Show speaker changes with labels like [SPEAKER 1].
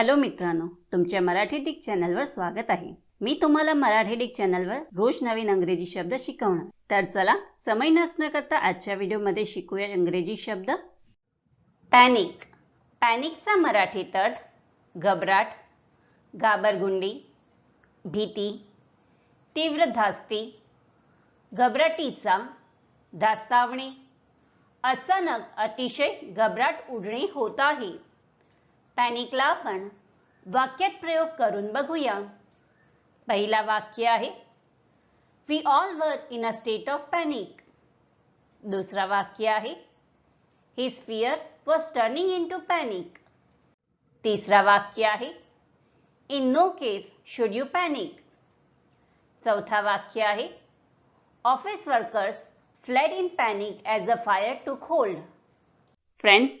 [SPEAKER 1] Hello मित्रांनो तुमच्या Marathi Dick चॅनलवर स्वागत आहे. मी तुम्हाला मराठी डिक चॅनलवर रोज नवीन अंग्रेजी शब्द शिकवणार. तर चला समय नसणं करता आजच्या व्हिडिओमध्ये शिकूया इंग्रजी शब्द. पॅनिक पॅनिकचा मराठीत अर्थ घबराट घाबरगुंडी भीती तीव्र धास्ती घबराटीचा धास्तावणे. अचानक अतिशय घबराट उडणे होत आहे. पॅनिकला वाक्यात प्रयोग करून बघूया. पहिला वाक्य आहे we all were in a state of panic दुसरा वाक्य आहे his fear was turning into to पॅनिक तिसरा वाक्य आहे in no case should you panic चौथा वाक्य आहे office workers fled in panic as a fire to hold friends